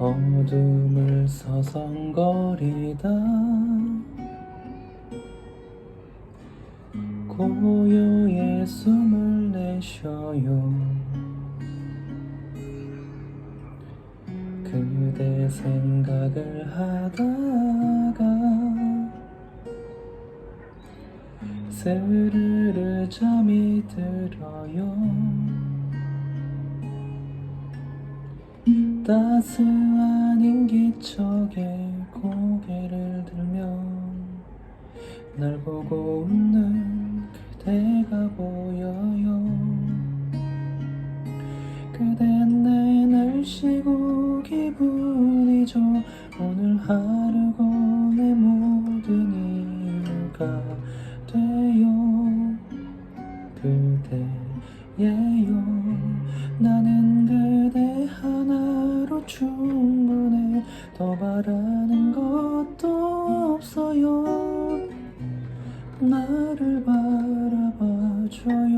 어둠을 서성거리다. 고요의 숨을 내쉬어요. 그대 생각을 하다가 스르르 잠이 들어요 따스한 인기척에 고개를 들면 날 보고 웃는 그대가 보여요. 그댄 내 날씨고 기분이 좋 오늘 하루고 내 모든 이유가 돼요. 그대예요. 나는 그대 하 충분해 더 바라는 것도 없어요. 나를 바라봐줘요